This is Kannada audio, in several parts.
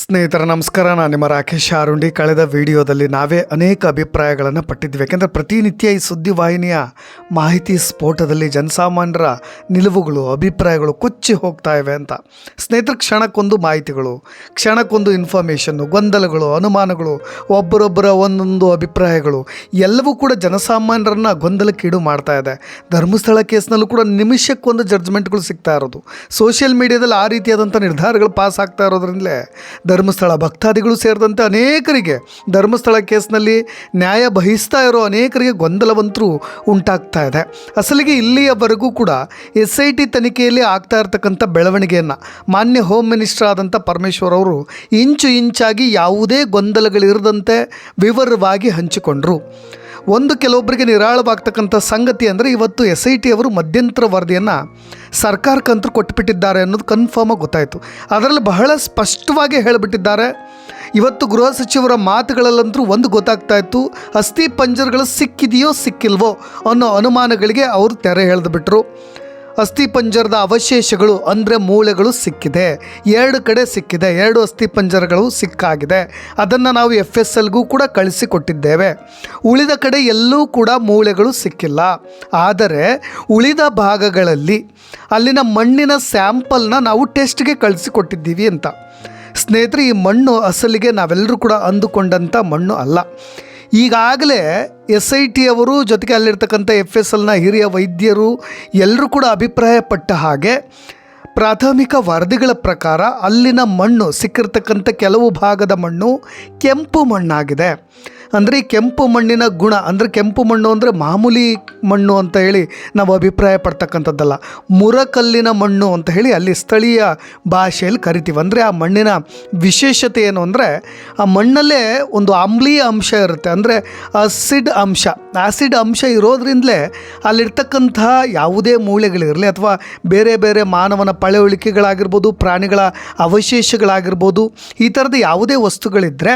ಸ್ನೇಹಿತರ, ನಮಸ್ಕಾರ. ನಾನು ನಿಮ್ಮ ರಾಕೇಶ್ ಆರುಂಡಿ ಕಳೆದ ವಿಡಿಯೋದಲ್ಲಿ ನಾವೇ ಅನೇಕ ಅಭಿಪ್ರಾಯಗಳನ್ನು ಪಟ್ಟಿದ್ವಿ. ಯಾಕೆಂದರೆ ಪ್ರತಿನಿತ್ಯ ಈ ಸುದ್ದಿವಾಹಿನಿಯ ಮಾಹಿತಿ ಸ್ಫೋಟದಲ್ಲಿ ಜನಸಾಮಾನ್ಯರ ನಿಲುವುಗಳು, ಅಭಿಪ್ರಾಯಗಳು ಕೊಚ್ಚಿ ಹೋಗ್ತಾ ಇವೆ ಅಂತ. ಸ್ನೇಹಿತರ, ಕ್ಷಣಕ್ಕೊಂದು ಮಾಹಿತಿಗಳು, ಕ್ಷಣಕ್ಕೊಂದು ಇನ್ಫಾರ್ಮೇಷನ್ನು ಗೊಂದಲಗಳು, ಅನುಮಾನಗಳು, ಒಬ್ಬರೊಬ್ಬರ ಒಂದೊಂದು ಅಭಿಪ್ರಾಯಗಳು, ಎಲ್ಲವೂ ಕೂಡ ಜನಸಾಮಾನ್ಯರನ್ನ ಗೊಂದಲಕ್ಕೀಡು ಮಾಡ್ತಾ ಇದೆ. ಧರ್ಮಸ್ಥಳ ಕೇಸ್ನಲ್ಲೂ ಕೂಡ ನಿಮಿಷಕ್ಕೊಂದು ಜಡ್ಜ್ಮೆಂಟ್ಗಳು ಸಿಗ್ತಾ ಇರೋದು. ಸೋಷಿಯಲ್ ಮೀಡಿಯಾದಲ್ಲಿ ಆ ರೀತಿಯಾದಂಥ ನಿರ್ಧಾರಗಳು ಪಾಸ್ ಆಗ್ತಾ ಇರೋದ್ರಿಂದಲೇ ಧರ್ಮಸ್ಥಳ ಭಕ್ತಾದಿಗಳು ಸೇರಿದಂತೆ ಅನೇಕರಿಗೆ ಧರ್ಮಸ್ಥಳ ಕೇಸ್ನಲ್ಲಿ ನ್ಯಾಯ ಬಹಿಸ್ತಾ ಇರೋ ಅನೇಕರಿಗೆ ಗೊಂದಲವಂತರೂ ಉಂಟಾಗ್ತಾ ಇದೆ. ಅಸಲಿಗೆ ಇಲ್ಲಿಯವರೆಗೂ ಕೂಡ ಎಸ್ ಐ ಟಿ ತನಿಖೆಯಲ್ಲಿ ಆಗ್ತಾ ಇರತಕ್ಕಂಥ ಬೆಳವಣಿಗೆಯನ್ನು ಮಾನ್ಯ ಹೋಮ್ ಮಿನಿಸ್ಟರ್ ಆದಂಥ ಪರಮೇಶ್ವರ್ ಅವರು ಇಂಚು ಇಂಚಾಗಿ ಯಾವುದೇ ಗೊಂದಲಗಳಿರದಂತೆ ವಿವರವಾಗಿ ಹಂಚಿಕೊಂಡರು. ಒಂದು ಕೆಲವೊಬ್ಬರಿಗೆ ನಿರಾಳವಾಗ್ತಕ್ಕಂಥ ಸಂಗತಿ ಅಂದರೆ ಇವತ್ತು ಎಸ್ ಐ ಟಿ ಅವರು ಮಧ್ಯಂತರ ವರದಿಯನ್ನು ಸರ್ಕಾರಕ್ಕಂತೂ ಕೊಟ್ಟುಬಿಟ್ಟಿದ್ದಾರೆ ಅನ್ನೋದು ಕನ್ಫರ್ಮಾಗಿ ಗೊತ್ತಾಯಿತು. ಅದರಲ್ಲಿ ಬಹಳ ಸ್ಪಷ್ಟವಾಗಿ ಹೇಳಿಬಿಟ್ಟಿದ್ದಾರೆ. ಇವತ್ತು ಗೃಹ ಸಚಿವರ ಮಾತುಗಳಲ್ಲಂತೂ ಒಂದು ಗೊತ್ತಾಗ್ತಾ ಇತ್ತು, ಅಸ್ಥಿ ಪಂಜರಗಳು ಸಿಕ್ಕಿದೆಯೋ ಸಿಕ್ಕಿಲ್ವೋ ಅನ್ನೋ ಅನುಮಾನಗಳಿಗೆ ಅವರು ತೆರೆ ಎಳೆದುಬಿಟ್ರು ಅಸ್ಥಿ ಪಂಜರದ ಅವಶೇಷಗಳು ಅಂದರೆ ಮೂಳೆಗಳು ಸಿಕ್ಕಿದೆ. ಎರಡು ಕಡೆ ಸಿಕ್ಕಿದೆ. ಎರಡು ಅಸ್ಥಿಪಂಜರಗಳು ಸಿಕ್ಕಾಗಿದೆ. ಅದನ್ನು ನಾವು ಎಫ್ ಎಸ್ ಎಲ್ಗೂ ಕೂಡ ಕಳಿಸಿಕೊಟ್ಟಿದ್ದೇವೆ. ಉಳಿದ ಕಡೆ ಎಲ್ಲೂ ಕೂಡ ಮೂಳೆಗಳು ಸಿಕ್ಕಿಲ್ಲ. ಆದರೆ ಉಳಿದ ಭಾಗಗಳಲ್ಲಿ ಅಲ್ಲಿನ ಮಣ್ಣಿನ ಸ್ಯಾಂಪಲ್ನ ನಾವು ಟೆಸ್ಟ್ಗೆ ಕಳಿಸಿಕೊಟ್ಟಿದ್ದೀವಿ ಅಂತ. ಸ್ನೇಹಿತರೆ, ಈ ಮಣ್ಣು ಅಸಲಿಗೆ ನಾವೆಲ್ಲರೂ ಕೂಡ ಅಂದುಕೊಂಡಂಥ ಮಣ್ಣು ಅಲ್ಲ. ಈಗಾಗಲೇ ಎಸ್ ಐ ಟಿ ಅವರು ಜೊತೆಗೆ ಅಲ್ಲಿರ್ತಕ್ಕಂಥ ಎಫ್ ಎಸ್ ಎಲ್ನ ಹಿರಿಯ ವೈದ್ಯರು ಎಲ್ಲರೂ ಕೂಡ ಅಭಿಪ್ರಾಯಪಟ್ಟ ಹಾಗೆ ಪ್ರಾಥಮಿಕ ವರದಿಗಳ ಪ್ರಕಾರ ಅಲ್ಲಿನ ಮಣ್ಣು ಸಿಕ್ಕಿರ್ತಕ್ಕಂಥ ಕೆಲವು ಭಾಗದ ಮಣ್ಣು ಕೆಂಪು ಮಣ್ಣಾಗಿದೆ. ಅಂದರೆ ಕೆಂಪು ಮಣ್ಣಿನ ಗುಣ, ಅಂದರೆ ಕೆಂಪು ಮಣ್ಣು ಅಂದರೆ ಮಾಮೂಲಿ ಮಣ್ಣು ಅಂತ ಹೇಳಿ ನಾವು ಅಭಿಪ್ರಾಯ ಪಡ್ತಕ್ಕಂಥದ್ದಲ್ಲ. ಮುರಕಲ್ಲಿನ ಮಣ್ಣು ಅಂತ ಹೇಳಿ ಅಲ್ಲಿ ಸ್ಥಳೀಯ ಭಾಷೆಯಲ್ಲಿ ಕರಿತೀವಿ. ಅಂದರೆ ಆ ಮಣ್ಣಿನ ವಿಶೇಷತೆ ಏನು ಅಂದರೆ ಆ ಮಣ್ಣಲ್ಲೇ ಒಂದು ಆಮ್ಲೀಯ ಅಂಶ ಇರುತ್ತೆ. ಅಂದರೆ ಆಸಿಡ್ ಅಂಶ. ಆಸಿಡ್ ಅಂಶ ಇರೋದ್ರಿಂದಲೇ ಅಲ್ಲಿರ್ತಕ್ಕಂತಹ ಯಾವುದೇ ಮೂಳೆಗಳಿರಲಿ ಅಥವಾ ಬೇರೆ ಬೇರೆ ಮಾನವನ ಪಳೆಯುಳಿಕೆಗಳಾಗಿರ್ಬೋದು ಪ್ರಾಣಿಗಳ ಅವಶೇಷಗಳಾಗಿರ್ಬೋದು, ಈ ಥರದ ಯಾವುದೇ ವಸ್ತುಗಳಿದ್ದರೆ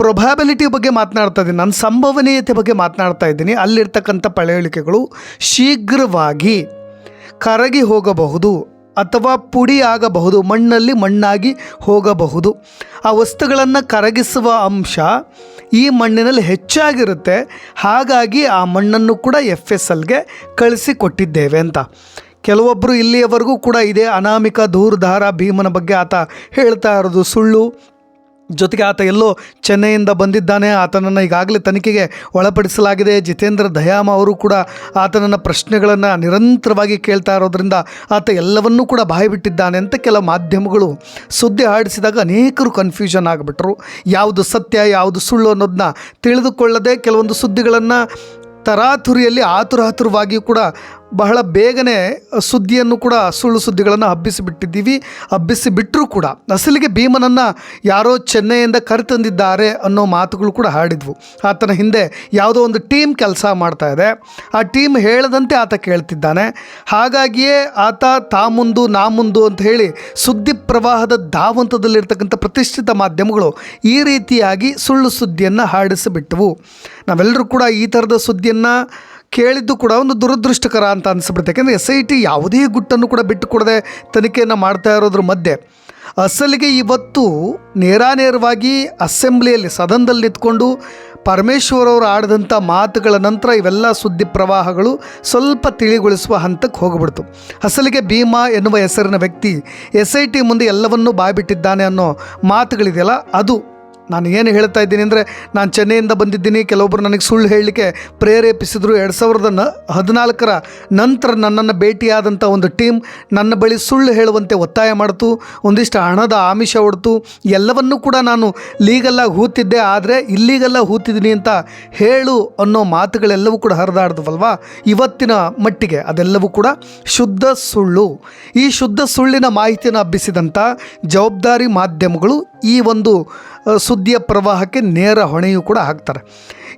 ಪ್ರೊಬ್ಯಾಬಿಲಿಟಿ ಬಗ್ಗೆ ಮಾತನಾಡ್ತಾ ಇದ್ದೀನಿ. ನಾನು ಸಂಭವನೀಯತೆ ಬಗ್ಗೆ ಮಾತನಾಡ್ತಾ ಇದ್ದೀನಿ. ಅಲ್ಲಿರ್ತಕ್ಕಂಥ ಪಳೆಯಳಿಕೆಗಳು ಶೀಘ್ರವಾಗಿ ಕರಗಿ ಹೋಗಬಹುದು ಅಥವಾ ಪುಡಿ ಆಗಬಹುದು, ಮಣ್ಣಲ್ಲಿ ಮಣ್ಣಾಗಿ ಹೋಗಬಹುದು. ಆ ವಸ್ತುಗಳನ್ನು ಕರಗಿಸುವ ಅಂಶ ಈ ಮಣ್ಣಿನಲ್ಲಿ ಹೆಚ್ಚಾಗಿರುತ್ತೆ. ಹಾಗಾಗಿ ಆ ಮಣ್ಣನ್ನು ಕೂಡ ಎಫ್ ಎಸ್ ಎಲ್ಗೆ ಕಳಿಸಿಕೊಟ್ಟಿದ್ದೇವೆ ಅಂತ. ಕೆಲವೊಬ್ಬರು ಇಲ್ಲಿಯವರೆಗೂ ಕೂಡ ಇದೇ ಅನಾಮಿಕ ದೂರ್ಧಾರ ಭೀಮನ ಬಗ್ಗೆ ಆತ ಹೇಳ್ತಾ ಇರೋದು ಸುಳ್ಳು. ಜೊತೆಗೆ ಆತ ಎಲ್ಲೋ ಚೆನ್ನೈಯಿಂದ ಬಂದಿದ್ದಾನೆ. ಆತನನ್ನು ಈಗಾಗಲೇ ತನಿಖೆಗೆ ಒಳಪಡಿಸಲಾಗಿದೆ. ಜಿತೇಂದ್ರ ದಯಾಮ ಅವರು ಕೂಡ ಆತನನ್ನು ಪ್ರಶ್ನೆಗಳನ್ನು ನಿರಂತರವಾಗಿ ಕೇಳ್ತಾ ಇರೋದ್ರಿಂದ ಆತ ಎಲ್ಲವನ್ನೂ ಕೂಡ ಬಾಯಿಬಿಟ್ಟಿದ್ದಾನೆ ಅಂತ ಕೆಲವು ಮಾಧ್ಯಮಗಳು ಸುದ್ದಿ ಆಡಿಸಿದಾಗ ಅನೇಕರು ಕನ್ಫ್ಯೂಷನ್ ಆಗಿಬಿಟ್ರು. ಯಾವುದು ಸತ್ಯ, ಯಾವುದು ಸುಳ್ಳು ಅನ್ನೋದನ್ನ ತಿಳಿದುಕೊಳ್ಳದೆ ಕೆಲವೊಂದು ಸುದ್ದಿಗಳನ್ನು ತರಾತುರಿಯಲ್ಲಿ ಆತುರಾತುರವಾಗಿಯೂ ಕೂಡ ಬಹಳ ಬೇಗನೆ ಸುದ್ದಿಯನ್ನು ಕೂಡ, ಸುಳ್ಳು ಸುದ್ದಿಗಳನ್ನು ಹಬ್ಬಿಸಿಬಿಟ್ಟಿದ್ದೀವಿ. ಹಬ್ಬಿಸಿ ಬಿಟ್ಟರೂ ಕೂಡ ಅಸಲಿಗೆ ಭೀಮನನ್ನು ಯಾರೋ ಚೆನ್ನೈಯಿಂದ ಕರೆತಂದಿದ್ದಾರೆ ಅನ್ನೋ ಮಾತುಗಳು ಕೂಡ ಹಾಡಿದ್ವು. ಆತನ ಹಿಂದೆ ಯಾವುದೋ ಒಂದು ಟೀಮ್ ಕೆಲಸ ಮಾಡ್ತಾ ಇದೆ. ಆ ಟೀಮ್ ಹೇಳದಂತೆ ಆತ ಕೇಳ್ತಿದ್ದಾನೆ. ಹಾಗಾಗಿಯೇ ಆತ ತಾ ಮುಂದು ನಾ ಮುಂದು ಅಂತ ಹೇಳಿ ಸುದ್ದಿ ಪ್ರವಾಹದ ಧಾವಂತದಲ್ಲಿರ್ತಕ್ಕಂಥ ಪ್ರತಿಷ್ಠಿತ ಮಾಧ್ಯಮಗಳು ಈ ರೀತಿಯಾಗಿ ಸುಳ್ಳು ಸುದ್ದಿಯನ್ನು ಹಾಡಿಸಿಬಿಟ್ಟವು. ನಾವೆಲ್ಲರೂ ಕೂಡ ಈ ಥರದ ಸುದ್ದಿಯನ್ನು ಕೇಳಿದ್ದು ಕೂಡ ಒಂದು ದುರದೃಷ್ಟಕರ ಅಂತ ಅನಿಸ್ಬಿಡುತ್ತೆ. ಯಾಕೆಂದರೆ ಎಸ್ ಐ ಟಿ ಯಾವುದೇ ಗುಟ್ಟನ್ನು ಕೂಡ ಬಿಟ್ಟು ಕೊಡದೆ ತನಿಖೆಯನ್ನು ಮಾಡ್ತಾ ಇರೋದ್ರ ಮಧ್ಯೆ ಅಸಲಿಗೆ ಇವತ್ತು ನೇರಾನೇರವಾಗಿ ಅಸೆಂಬ್ಲಿಯಲ್ಲಿ ಸದನದಲ್ಲಿ ನಿಂತ್ಕೊಂಡು ಪರಮೇಶ್ವರ್ ಅವರು ಆಡಿದಂಥ ಮಾತುಗಳ ನಂತರ ಇವೆಲ್ಲ ಸುದ್ದಿ ಪ್ರವಾಹಗಳು ಸ್ವಲ್ಪ ತಿಳಿಗೊಳಿಸುವ ಹಂತಕ್ಕೆ ಹೋಗ್ಬಿಡ್ತು. ಅಸಲಿಗೆ ಭೀಮಾ ಎನ್ನುವ ಹೆಸರಿನ ವ್ಯಕ್ತಿ ಎಸ್ ಐ ಟಿ ಮುಂದೆ ಎಲ್ಲವನ್ನೂ ಬಾಯ್ಬಿಟ್ಟಿದ್ದಾನೆ ಅನ್ನೋ ಮಾತುಗಳಿದೆಯಲ್ಲ, ಅದು ನಾನು ಏನು ಹೇಳ್ತಾ ಇದ್ದೀನಿ ಅಂದರೆ ನಾನು ಚೆನ್ನೈಯಿಂದ ಬಂದಿದ್ದೀನಿ. ಕೆಲವೊಬ್ಬರು ನನಗೆ ಸುಳ್ಳು ಹೇಳಲಿಕ್ಕೆ ಪ್ರೇರೇಪಿಸಿದ್ರು. ಎರಡು ಸಾವಿರದ ನ ಹದಿನಾಲ್ಕರ ನಂತರ ನನ್ನನ್ನು ಭೇಟಿಯಾದಂಥ ಒಂದು ಟೀಮ್ ನನ್ನ ಬಳಿ ಸುಳ್ಳು ಹೇಳುವಂತೆ ಒತ್ತಾಯ ಮಾಡಿತು. ಒಂದಿಷ್ಟು ಹಣದ ಆಮಿಷ ಹೊಡ್ತು. ಎಲ್ಲವನ್ನೂ ಕೂಡ ನಾನು ಲೀಗಲ್ಲಾಗಿ ಹೂತಿದ್ದೆ. ಆದರೆ ಇಲ್ಲೀಗಲ್ಲ ಹೂತಿದ್ದೀನಿ ಅಂತ ಹೇಳು ಅನ್ನೋ ಮಾತುಗಳೆಲ್ಲವೂ ಕೂಡ ಹರಿದಾಡ್ದವಲ್ವಾ? ಇವತ್ತಿನ ಮಟ್ಟಿಗೆ ಅದೆಲ್ಲವೂ ಕೂಡ ಶುದ್ಧ ಸುಳ್ಳು. ಈ ಶುದ್ಧ ಸುಳ್ಳಿನ ಮಾಹಿತಿಯನ್ನು ಹಬ್ಬಿಸಿದಂಥ ಜವಾಬ್ದಾರಿ ಮಾಧ್ಯಮಗಳು ಈ ಒಂದು ಸುದ್ದಿಯ ಪ್ರವಾಹಕ್ಕೆ ನೇರ ಹೊಣೆಯೂ ಕೂಡ ಹಾಕ್ತಾರೆ.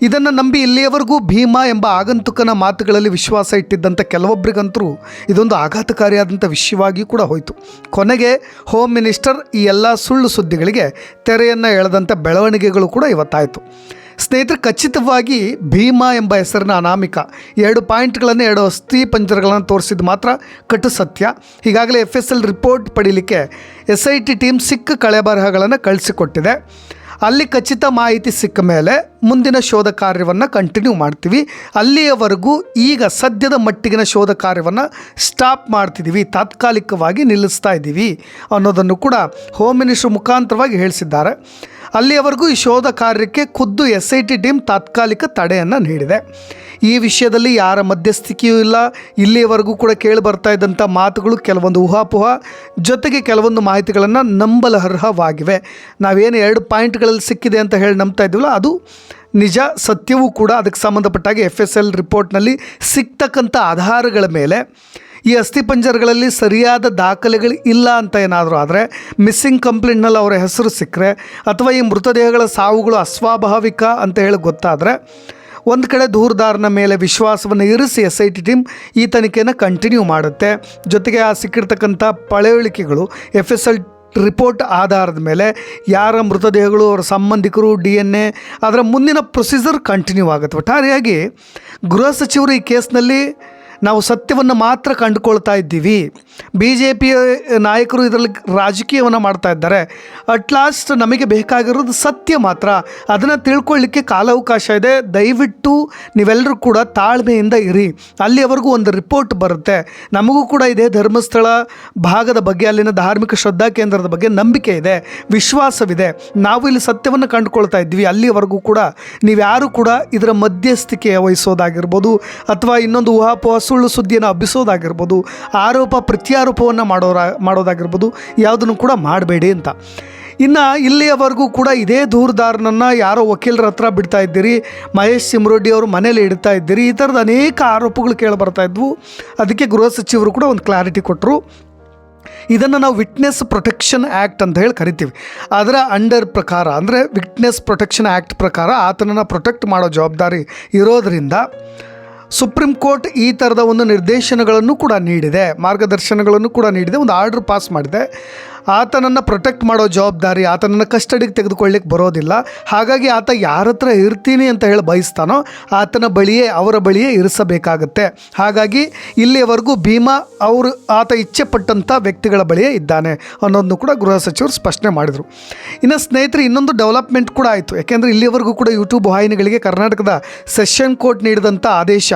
ಇದನ್ನು ನಂಬಿ ಇಲ್ಲಿಯವರೆಗೂ ಭೀಮಾ ಎಂಬ ಆಗಂತುಕನ ಮಾತುಗಳಲ್ಲಿ ವಿಶ್ವಾಸ ಇಟ್ಟಿದ್ದಂಥ ಕೆಲವೊಬ್ಬರಿಗಂತರೂ ಇದೊಂದು ಆಘಾತಕಾರಿಯಾದಂಥ ವಿಷಯವಾಗಿಯೂ ಕೂಡ ಹೋಯಿತು. ಕೊನೆಗೆ ಹೋಮ್ ಮಿನಿಸ್ಟರ್ ಈ ಎಲ್ಲ ಸುಳ್ಳು ಸುದ್ದಿಗಳಿಗೆ ತೆರೆಯನ್ನು ಎಳೆದಂಥ ಬೆಳವಣಿಗೆಗಳು ಕೂಡ ಇವತ್ತಾಯಿತು. ಸ್ನೇಹಿತರೆ ಖಚಿತವಾಗಿ ಭೀಮಾ ಎಂಬ ಹೆಸರಿನ ಅನಾಮಿಕ. ಎರಡು ಪಾಯಿಂಟ್ಗಳನ್ನು, ಎರಡು ಅಸ್ಥಿ ಪಂಜರಗಳನ್ನು ತೋರಿಸಿದ್ದು ಮಾತ್ರ ಕಟು ಸತ್ಯ. ಈಗಾಗಲೇ ಎಫ್ ಎಸ್ ಎಲ್ ರಿಪೋರ್ಟ್ ಪಡೀಲಿಕ್ಕೆ ಎಸ್ ಐ ಟಿ ಟೀಮ್ ಸಿಕ್ಕ ಕಳೆಬರಹಗಳನ್ನು ಕಳಿಸಿಕೊಟ್ಟಿದೆ. ಅಲ್ಲಿ ಖಚಿತ ಮಾಹಿತಿ ಸಿಕ್ಕ ಮೇಲೆ ಮುಂದಿನ ಶೋಧ ಕಾರ್ಯವನ್ನು ಕಂಟಿನ್ಯೂ ಮಾಡ್ತೀವಿ. ಅಲ್ಲಿಯವರೆಗೂ ಈಗ ಸದ್ಯದ ಮಟ್ಟಿಗಿನ ಶೋಧ ಕಾರ್ಯವನ್ನು ಸ್ಟಾಪ್ ಮಾಡ್ತಿದ್ದೀವಿ ತಾತ್ಕಾಲಿಕವಾಗಿ ನಿಲ್ಲಿಸ್ತಾ ಇದ್ದೀವಿ ಅನ್ನೋದನ್ನು ಕೂಡ ಹೋಮ್ ಮಿನಿಸ್ಟ್ರ್ ಮುಖಾಂತರವಾಗಿ ಹೇಳಿಸಿದ್ದಾರೆ. ಅಲ್ಲಿಯವರೆಗೂ ಈ ಶೋಧ ಕಾರ್ಯಕ್ಕೆ ಖುದ್ದು ಎಸ್ ಐ ಟಿ ಟೀಮ್ ತಾತ್ಕಾಲಿಕ ತಡೆಯನ್ನು ನೀಡಿದೆ. ಈ ವಿಷಯದಲ್ಲಿ ಯಾರ ಮಧ್ಯಸ್ಥಿಕೆಯೂ ಇಲ್ಲ. ಇಲ್ಲಿಯವರೆಗೂ ಕೂಡ ಕೇಳಿ ಬರ್ತಾ ಇದ್ದಂಥ ಮಾತುಗಳು ಕೆಲವೊಂದು ಊಹಾಪೋಹ, ಜೊತೆಗೆ ಕೆಲವೊಂದು ಮಾಹಿತಿಗಳನ್ನು ನಂಬಲರ್ಹವಾಗಿವೆ. ನಾವೇನು ಎರಡು ಪಾಯಿಂಟ್ಗಳಲ್ಲಿ ಸಿಕ್ಕಿದೆ ಅಂತ ಹೇಳಿ ನಂಬ್ತಾ ಇದ್ದೀವಲ್ಲ, ಅದು ನಿಜ, ಸತ್ಯವೂ ಕೂಡ ಅದಕ್ಕೆ ಸಂಬಂಧಪಟ್ಟಾಗಿ ಎಫ್ ಎಸ್ ಎಲ್ ರಿಪೋರ್ಟ್ನಲ್ಲಿ ಸಿಗ್ತಕ್ಕಂಥ ಆಧಾರಗಳ ಮೇಲೆ ಈ ಅಸ್ಥಿಪಂಜರಗಳಲ್ಲಿ ಸರಿಯಾದ ದಾಖಲೆಗಳು ಇಲ್ಲ ಅಂತ ಏನಾದರೂ ಆದರೆ ಮಿಸ್ಸಿಂಗ್ ಕಂಪ್ಲೇಂಟ್ನಲ್ಲಿ ಅವರ ಹೆಸರು ಸಿಕ್ಕರೆ ಅಥವಾ ಈ ಮೃತದೇಹಗಳ ಸಾವುಗಳು ಅಸ್ವಾಭಾವಿಕ ಅಂತ ಹೇಳಿ ಗೊತ್ತಾದರೆ ಒಂದು ಕಡೆ ದೂರದಾರನ ಮೇಲೆ ವಿಶ್ವಾಸವನ್ನು ಇರಿಸಿ ಎಸ್ ಐ ಟಿ ಟೀಮ್ ಈ ತನಿಖೆಯನ್ನು ಕಂಟಿನ್ಯೂ ಮಾಡುತ್ತೆ. ಜೊತೆಗೆ ಆ ಸಿಕ್ಕಿರ್ತಕ್ಕಂಥ ಪಳೆಯುಳಿಕೆಗಳು ಎಫ್ ಎಸ್ ಎಲ್ ರಿಪೋರ್ಟ್ ಆಧಾರದ ಮೇಲೆ ಯಾರ ಮೃತದೇಹಗಳು, ಅವರ ಸಂಬಂಧಿಕರು ಡಿ ಎನ್ ಎ ಅದರ ಮುಂದಿನ ಪ್ರೊಸೀಜರ್ ಕಂಟಿನ್ಯೂ ಆಗುತ್ತೆ. ಒಟ್ಟಾರೆಯಾಗಿ ಗೃಹ ಸಚಿವರು ಈ ಕೇಸ್ನಲ್ಲಿ ನಾವು ಸತ್ಯವನ್ನು ಮಾತ್ರ ಕಂಡುಕೊಳ್ತಾ ಇದ್ದೀವಿ. ಬಿ ಜೆ ಪಿ ನಾಯಕರು ಇದರಲ್ಲಿ ರಾಜಕೀಯವನ್ನು ಮಾಡ್ತಾ ಇದ್ದಾರೆ. ಅಟ್ ಲಾಸ್ಟ್ ನಮಗೆ ಬೇಕಾಗಿರೋದು ಸತ್ಯ ಮಾತ್ರ. ಅದನ್ನು ತಿಳ್ಕೊಳ್ಳಿಕ್ಕೆ ಕಾಲಾವಕಾಶ ಇದೆ. ದಯವಿಟ್ಟು ನೀವೆಲ್ಲರೂ ಕೂಡ ತಾಳ್ಮೆಯಿಂದ ಇರಿ. ಅಲ್ಲಿಯವರೆಗೂ ಒಂದು ರಿಪೋರ್ಟ್ ಬರುತ್ತೆ. ನಮಗೂ ಕೂಡ ಇದೆ ಧರ್ಮಸ್ಥಳ ಭಾಗದ ಬಗ್ಗೆ, ಅಲ್ಲಿನ ಧಾರ್ಮಿಕ ಶ್ರದ್ಧಾ ಕೇಂದ್ರದ ಬಗ್ಗೆ ನಂಬಿಕೆ ಇದೆ. ವಿಶ್ವಾಸವಿದೆ. ನಾವು ಇಲ್ಲಿ ಸತ್ಯವನ್ನು ಕಂಡುಕೊಳ್ತಾ ಇದ್ವಿ ಅಲ್ಲಿಯವರೆಗೂ ಕೂಡ ನೀವ್ಯಾರು ಕೂಡ ಇದರ ಮಧ್ಯಸ್ಥಿಕೆ ವಹಿಸೋದಾಗಿರ್ಬೋದು. ಅಥವಾ ಇನ್ನೊಂದು ಊಹಾಪೋಹ ಸುಳ್ಳು ಸುದ್ದಿಯನ್ನು ಹಬ್ಬಿಸೋದಾಗಿರ್ಬೋದು, ಆರೋಪ ಪ್ರತ್ಯಾರೋಪವನ್ನು ಮಾಡೋರ, ಮಾಡೋದಾಗಿರ್ಬೋದು, ಯಾವುದನ್ನು ಕೂಡ ಮಾಡಬೇಡಿ ಅಂತ. ಇನ್ನು ಇಲ್ಲಿಯವರೆಗೂ ಕೂಡ ಇದೇ ದೂರದಾರನನ್ನು ಯಾರೋ ವಕೀಲರ ಹತ್ರ ಬಿಡ್ತಾ ಇದ್ದೀರಿ, ಮಹೇಶ್ ಸಿಮ್ರೋಡ್ಡಿ ಅವರು ಮನೇಲಿ ಇಡ್ತಾ ಇದ್ದೀರಿ, ಈ ಥರದ ಅನೇಕ ಆರೋಪಗಳು ಕೇಳಿ ಬರ್ತಾ ಇದ್ವು. ಅದಕ್ಕೆ ಗೃಹ ಸಚಿವರು ಕೂಡ ಒಂದು ಕ್ಲಾರಿಟಿ ಕೊಟ್ಟರು ಇದನ್ನು ನಾವು ವಿಟ್ನೆಸ್ ಪ್ರೊಟೆಕ್ಷನ್ ಆ್ಯಕ್ಟ್ ಅಂತ ಹೇಳಿ ಕರಿತೀವಿ. ಅದರ ಅಂಡರ್ ಪ್ರಕಾರ, ಅಂದರೆ ವಿಟ್ನೆಸ್ ಪ್ರೊಟೆಕ್ಷನ್ ಆ್ಯಕ್ಟ್ ಪ್ರಕಾರ ಆತನನ್ನು ಪ್ರೊಟೆಕ್ಟ್ ಮಾಡೋ ಜವಾಬ್ದಾರಿ ಇರೋದರಿಂದ ಸುಪ್ರೀಂ ಕೋರ್ಟ್ ಈ ಥರದ ಒಂದು ನಿರ್ದೇಶನಗಳನ್ನು ಕೂಡ ನೀಡಿದೆ, ಮಾರ್ಗದರ್ಶನಗಳನ್ನು ಕೂಡ ನೀಡಿದೆ, ಒಂದು ಆರ್ಡ್ರ್ ಪಾಸ್ ಮಾಡಿದೆ. ಆತನನ್ನು ಪ್ರೊಟೆಕ್ಟ್ ಮಾಡೋ ಜವಾಬ್ದಾರಿ ಆತನನ್ನು ಕಸ್ಟಡಿಗೆ ತೆಗೆದುಕೊಳ್ಳಿಕ್ಕೆ ಬರೋದಿಲ್ಲ. ಹಾಗಾಗಿ ಆತ ಯಾರ ಹತ್ರ ಇರ್ತೀನಿ ಅಂತ ಹೇಳಿ ಬಯಸ್ತಾನೋ ಆತನ ಬಳಿಯೇ, ಅವರ ಬಳಿಯೇ ಇರಿಸಬೇಕಾಗತ್ತೆ. ಹಾಗಾಗಿ ಇಲ್ಲಿಯವರೆಗೂ ಭೀಮಾ ಅವರು, ಆತ ಇಚ್ಛೆ ಪಟ್ಟಂಥ ವ್ಯಕ್ತಿಗಳ ಬಳಿಯೇ ಇದ್ದಾನೆ ಅನ್ನೋದನ್ನು ಕೂಡ ಗೃಹ ಸಚಿವರು ಸ್ಪಷ್ಟನೆ ಮಾಡಿದರು. ಇನ್ನು ಸ್ನೇಹಿತರೆ, ಇನ್ನೊಂದು ಡೆವಲಪ್ಮೆಂಟ್ ಕೂಡ ಆಯಿತು. ಯಾಕೆಂದರೆ ಇಲ್ಲಿಯವರೆಗೂ ಕೂಡ ಯೂಟ್ಯೂಬ್ ವಾಹಿನಿಗಳಿಗೆ ಕರ್ನಾಟಕದ ಸೆಷನ್ ಕೋರ್ಟ್ ನೀಡಿದಂಥ ಆದೇಶ.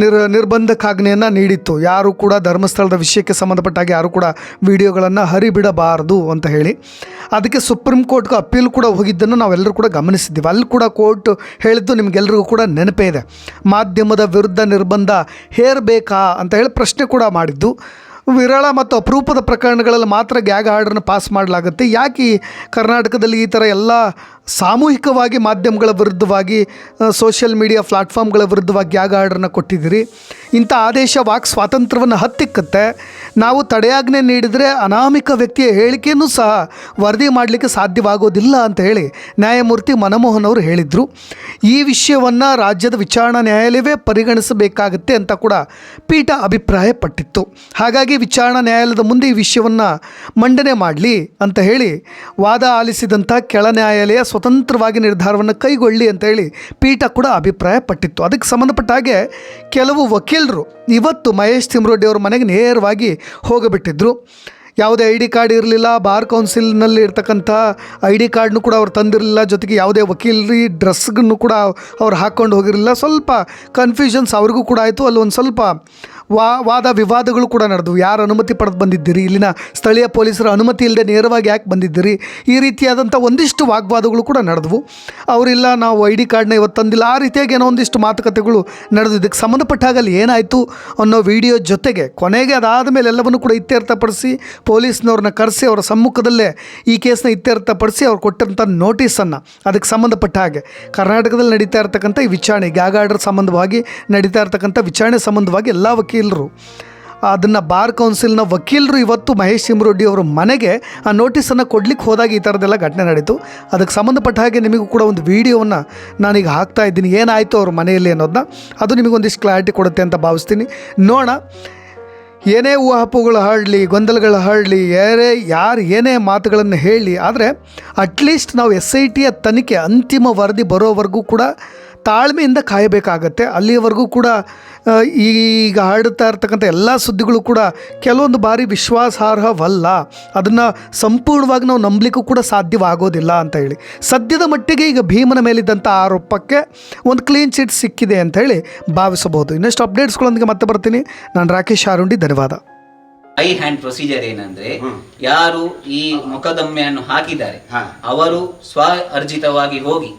ನಿರ್, ನಿರ್ಬಂಧಕಾಜ್ಞೆಯನ್ನು ನೀಡಿತ್ತು. ಯಾರು ಕೂಡ ಧರ್ಮಸ್ಥಳದ ವಿಷಯಕ್ಕೆ ಸಂಬಂಧಪಟ್ಟಾಗಿ ಯಾರು ಕೂಡ ವಿಡಿಯೋಗಳನ್ನು ಹರಿಬಿಡಬಾರದು ಅಂತ ಹೇಳಿ. ಅದಕ್ಕೆ ಸುಪ್ರೀಂ ಕೋರ್ಟ್ಗೆ ಅಪೀಲ್ ಕೂಡ ಹೋಗಿದ್ದನ್ನು ನಾವೆಲ್ಲರೂ ಕೂಡ ಗಮನಿಸಿದ್ದೀವಿ. ಅಲ್ಲಿ ಕೂಡ ಕೋರ್ಟ್ ಹೇಳಿದ್ದು ನಿಮಗೆಲ್ಲರಿಗೂ ಕೂಡ ನೆನಪೇ ಇದೆ. ಮಾಧ್ಯಮದ ವಿರುದ್ಧ ನಿರ್ಬಂಧ ಹೇರಬೇಕಾ ಅಂತ ಹೇಳಿ ಪ್ರಶ್ನೆ ಕೂಡ ಮಾಡಿದ್ದು. ವಿರಳ ಮತ್ತು ಅಪರೂಪದ ಪ್ರಕರಣಗಳಲ್ಲಿ ಮಾತ್ರ ಗ್ಯಾಗ್ ಆರ್ಡರ್ನ ಪಾಸ್ ಮಾಡಲಾಗುತ್ತೆ. ಯಾಕೆ ಕರ್ನಾಟಕದಲ್ಲಿ ಈ ಥರ ಎಲ್ಲ ಸಾಮೂಹಿಕವಾಗಿ ಮಾಧ್ಯಮಗಳ ವಿರುದ್ಧವಾಗಿ ಸೋಷಿಯಲ್ ಮೀಡಿಯಾ ಪ್ಲಾಟ್ಫಾರ್ಮ್ಗಳ ವಿರುದ್ಧವಾಗಿ ಗ್ಯಾಗ್ ಆರ್ಡರ್ನ ಕೊಟ್ಟಿದ್ದೀರಿ. ಇಂಥ ಆದೇಶ ವಾಕ್ ಸ್ವಾತಂತ್ರ್ಯವನ್ನು ಹತ್ತಿಕ್ಕತ್ತೆ. ನಾವು ತಡೆಯಾಜ್ಞೆ ನೀಡಿದರೆ ಅನಾಮಿಕ ವ್ಯಕ್ತಿಯ ಹೇಳಿಕೆಯನ್ನು ಸಹ ವರದಿ ಮಾಡಲಿಕ್ಕೆ ಸಾಧ್ಯವಾಗೋದಿಲ್ಲ ಅಂತ ಹೇಳಿ ನ್ಯಾಯಮೂರ್ತಿ ಮನಮೋಹನ್ ಅವರು ಹೇಳಿದರು. ಈ ವಿಷಯವನ್ನು ರಾಜ್ಯದ ವಿಚಾರಣಾ ನ್ಯಾಯಾಲಯವೇ ಪರಿಗಣಿಸಬೇಕಾಗುತ್ತೆ ಅಂತ ಕೂಡ ಪೀಠ ಅಭಿಪ್ರಾಯಪಟ್ಟಿತ್ತು. ಹಾಗಾಗಿ ವಿಚಾರಣಾ ನ್ಯಾಯಾಲಯದ ಮುಂದೆ ಈ ವಿಷಯವನ್ನು ಮಂಡನೆ ಮಾಡಲಿ ಅಂತ ಹೇಳಿ ವಾದ ಆಲಿಸಿದಂಥ ಕೆಳ ನ್ಯಾಯಾಲಯ ಸ್ವತಂತ್ರವಾಗಿ ನಿರ್ಧಾರವನ್ನು ಕೈಗೊಳ್ಳಿ ಅಂತ ಹೇಳಿ ಪೀಠ ಕೂಡ ಅಭಿಪ್ರಾಯಪಟ್ಟಿತ್ತು. ಅದಕ್ಕೆ ಸಂಬಂಧಪಟ್ಟ ಹಾಗೆ ಕೆಲವು ವಕೀಲರು ಇವತ್ತು ಮಹೇಶ್ ತಿಮ್ರೋಡಿ ಅವ್ರ ಮನೆಗೆ ನೇರವಾಗಿ ಹೋಗಿಬಿಟ್ಟಿದ್ರು. ಯಾವುದೇ ಐ ಡಿ ಕಾರ್ಡ್ ಇರಲಿಲ್ಲ, ಬಾರ್ ಕೌನ್ಸಿಲ್ನಲ್ಲಿ ಇರ್ತಕ್ಕಂಥ ಐ ಡಿ ಕಾರ್ಡ್ನು ಕೂಡ ಅವ್ರು ತಂದಿರಲಿಲ್ಲ, ಜೊತೆಗೆ ಯಾವುದೇ ವಕೀಲರಿ ಡ್ರೆಸ್ಗನ್ನು ಕೂಡ ಅವ್ರು ಹಾಕ್ಕೊಂಡು ಹೋಗಿರಲಿಲ್ಲ. ಸ್ವಲ್ಪ ಕನ್ಫ್ಯೂಷನ್ಸ್ ಅವ್ರಿಗೂ ಕೂಡ ಆಯಿತು. ಅಲ್ಲಿ ಒಂದು ಸ್ವಲ್ಪ ವಾ, ವಾದ ವಿವಾದಗಳು ಕೂಡ ನಡೆದವು. ಯಾರು ಅನುಮತಿ ಪಡೆದು ಬಂದಿದ್ದೀರಿ? ಇಲ್ಲಿನ ಸ್ಥಳೀಯ ಪೊಲೀಸರ ಅನುಮತಿ ಇಲ್ಲದೆ ನೇರವಾಗಿ ಯಾಕೆ ಬಂದಿದ್ದೀರಿ? ಈ ರೀತಿಯಾದಂಥ ಒಂದಿಷ್ಟು ವಾಗ್ವಾದಗಳು ಕೂಡ ನಡೆದವು. ಅವರಿಲ್ಲ, ನಾವು ಐ ಡಿ ಕಾರ್ಡ್ನ ಇವತ್ತು ತಂದಿಲ್ಲ. ಆ ರೀತಿಯಾಗಿ ಏನೋ ಒಂದಿಷ್ಟು ಮಾತುಕತೆಗಳು ನಡೆದು ಇದಕ್ಕೆ ಸಂಬಂಧಪಟ್ಟ ಹಾಗಲ್ಲಿ ಏನಾಯಿತು ಅನ್ನೋ ವಿಡಿಯೋ ಜೊತೆಗೆ ಕೊನೆಗೆ ಅದಾದ ಮೇಲೆ ಎಲ್ಲವನ್ನು ಕೂಡ ಇತ್ಯರ್ಥಪಡಿಸಿ ಪೊಲೀಸ್ನವ್ರನ್ನ ಕರೆಸಿ ಅವರ ಸಮ್ಮುಖದಲ್ಲೇ ಈ ಕೇಸ್ನ ಇತ್ಯರ್ಥಪಡಿಸಿ ಅವ್ರು ಕೊಟ್ಟಂಥ ನೋಟಿಸನ್ನು ಅದಕ್ಕೆ ಸಂಬಂಧಪಟ್ಟ ಹಾಗೆ ಕರ್ನಾಟಕದಲ್ಲಿ ನಡೀತಾ ಇರ್ತಕ್ಕಂಥ ಈ ವಿಚಾರಣೆ ಗ್ಯಾಗ್ ಆರ್ಡರ್ ಸಂಬಂಧವಾಗಿ ನಡೀತಾ ಇರ್ತಕ್ಕಂಥ ವಿಚಾರಣೆ ಸಂಬಂಧವಾಗಿ ಎಲ್ಲ ವಕೀಲರು. ಅದನ್ನು ಬಾರ್ ಕೌನ್ಸಿಲ್ನ ವಕೀಲರು ಇವತ್ತು ಮಹೇಶ್ ಸಿಮ್ರೋಡ್ಡಿ ಅವರ ಮನೆಗೆ ಆ ನೋಟಿಸನ್ನು ಕೊಡ್ಲಿಕ್ಕೆ ಹೋದಾಗ ಈ ಥರದ್ದೆಲ್ಲ ಘಟನೆ ನಡೀತು. ಅದಕ್ಕೆ ಸಂಬಂಧಪಟ್ಟ ಹಾಗೆ ನಿಮಗೂ ಕೂಡ ಒಂದು ವೀಡಿಯೋವನ್ನು ನಾನೀಗ ಹಾಕ್ತಾ ಇದ್ದೀನಿ. ಏನಾಯಿತು ಅವ್ರ ಮನೆಯಲ್ಲಿ ಅನ್ನೋದನ್ನ ಅದು ನಿಮಗೊಂದಿಷ್ಟು ಕ್ಲಾರಿಟಿ ಕೊಡುತ್ತೆ ಅಂತ ಭಾವಿಸ್ತೀನಿ. ನೋಡೋಣ. ಏನೇ ಊಹಾಪುಗಳು ಹಾಡಲಿ, ಗೊಂದಲಗಳು ಹಾಡಲಿ ಯಾರೇ ಯಾರು ಏನೇ ಮಾತುಗಳನ್ನು ಹೇಳಲಿ ಆದರೆ ಅಟ್ಲೀಸ್ಟ್ ನಾವು ಎಸ್ ಐ ಟಿಯ ತನಿಖೆ ಅಂತಿಮ ವರದಿ ಬರೋವರೆಗೂ ಕೂಡ ತಾಳ್ಮೆಯಿಂದ ಕಾಯಬೇಕಾಗತ್ತೆ. ಅಲ್ಲಿಯವರೆಗೂ ಕೂಡ ಈಗ ಹಾಡುತ್ತಾ ಇರ್ತಕ್ಕಂಥ ಎಲ್ಲ ಸುದ್ದಿಗಳು ಕೂಡ ಕೆಲವೊಂದು ಬಾರಿ ವಿಶ್ವಾಸಾರ್ಹವಲ್ಲ. ಅದನ್ನು ಸಂಪೂರ್ಣವಾಗಿ ನಾವು ನಂಬಲಿಕ್ಕೂ ಕೂಡ ಸಾಧ್ಯವಾಗೋದಿಲ್ಲ ಅಂತ ಹೇಳಿ. ಸದ್ಯದ ಮಟ್ಟಿಗೆ ಈಗ ಭೀಮನ ಮೇಲಿದ್ದಂಥ ಆರೋಪಕ್ಕೆ ಒಂದು ಕ್ಲೀನ್ ಚಿಟ್ ಸಿಕ್ಕಿದೆ ಅಂತ ಹೇಳಿ ಭಾವಿಸಬಹುದು. ಇನ್ನಷ್ಟು ಅಪ್ಡೇಟ್ಸ್ಗಳೊಂದಿಗೆ ಮತ್ತೆ ಬರ್ತೀನಿ. ನಾನು ರಾಕೇಶ್ ಆರುಂಡಿ ಧನ್ಯವಾದ. ಐ ಹ್ಯಾಂಡ್ ಪ್ರೊಸೀಜರ್ ಏನಂದ್ರೆ ಯಾರು ಈ ಮೊಕದಮ್ಮೆಯನ್ನು ಹಾಕಿದ್ದಾರೆ ಅವರು ಸ್ವ ಅರ್ಜಿತವಾಗಿ ಹೋಗಿ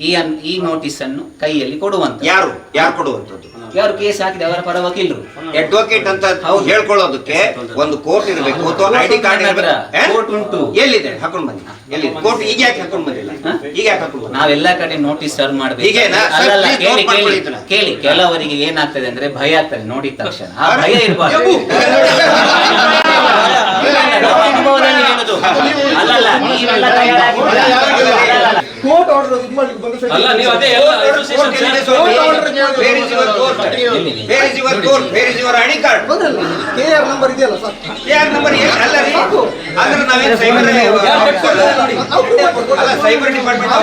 ಈ ಅನ್- ಈ ನೋಟಿಸ್ ಅನ್ನು ಕೈಯಲ್ಲಿ ಕೊಡುವಂತ ಯಾರು? ಯಾರು ಕೊಡುವಂತದ್ದು ಯಾರು ಕೇಸ್ ಹಾಕಿದೆ ಅವರ ಪರ ವಕೀಲರು ಅಡ್ವೊಕೇಟ್ ಅಂತ. ಹೇಳ್ಕೊಳ್ಳೋದಕ್ಕೆ ಒಂದು ಕೋರ್ಟ್ ಇರಬೇಕು ಅಥವಾ ಐಡಿ ಕಾರ್ಡ್ ಕೋರ್ಟ್ ಉಂಟು. ಎಲ್ಲಿದೆ? ಹಾಕೊಂಡ್ ಬನ್ನಿ. ಎಲ್ಲಿ ಕೋರ್ಟ್ ಈಗ ಯಾಕೆ ಹಾಕೊಂಡ್ ಬಂದಿಲ್ಲ? ಈಗ ಯಾಕೆ ಹಾಕೊಂಡು ನಾವೆಲ್ಲ ಕಡೆ ನೋಟಿಸ್ ಸರ್ವ್ ಮಾಡಬೇಕು. ಅಲ್ಲಲ್ಲ, ಕೇಳಿ ಕೇಳಿ. ಕೇಳಿ. ಕೆಲವರಿಗೆ ಏನಾಗ್ತದೆ ಅಂದ್ರೆ ಭಯ ಆಗ್ತದೆ ನೋಡಿದ ತಕ್ಷಣ. ಆ ಭಯ ಇರಬಾರ್ದು. ಅನುಭವದಲ್ಲಿ ಹೇಳುದು ಅಲ್ಲಲ್ಲ ನೀವೆಲ್ಲ ತಯಾರಾಗಿದ್ದೀರಾ? ಅಲ್ಲ ನೀವು ಅದೇ ಎಲ್ಲ your ID card? ಯಾರ್ number ಎಲ್ಲಿ? ಅಲ್ಲ ರೀ. ಅಂದ್ರೆ ನಾವೇನ್ ಅಲ್ಲ ಸೈಬರ್ ಡಿಪಾರ್ಟ್ಮೆಂಟ್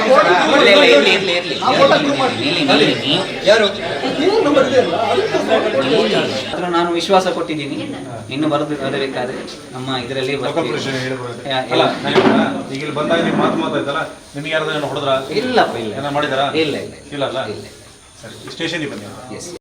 ನಾನು ವಿಶ್ವಾಸ ಕೊಟ್ಟಿದ್ದೀನಿ ಇನ್ನು ಬರದು ಬರಬೇಕಾದ್ರೆ ನಮ್ಮ ಇದರಲ್ಲಿ ಬರ್ತೀವಿ. ಯಾ- ಅಲ್ಲ ಇಲ್ಲ. ಈಗ ಇಲ್ಲಿ ಬಂದಾಗ ನೀವು ಮಾತು ಮಾತಾಯ್ತಲ್ಲ ನಿಮ್ಗೆ ಯಾರ್ದಾರ ಹೊಡೆದ್ರ? ಇಲ್ಲಪ್ಪ ಇಲ್ಲ. ಏನೋ ಮಾಡಿದಾರಾ? ಇಲ್ಲ ಇಲ್ಲ. ಇಲ್ಲ ಅಲ್ಲ? ಇಲ್ಲ ಸರಿ ಸ್ಟೇಷನ್ ಬನ್ನಿ. ಎಸ್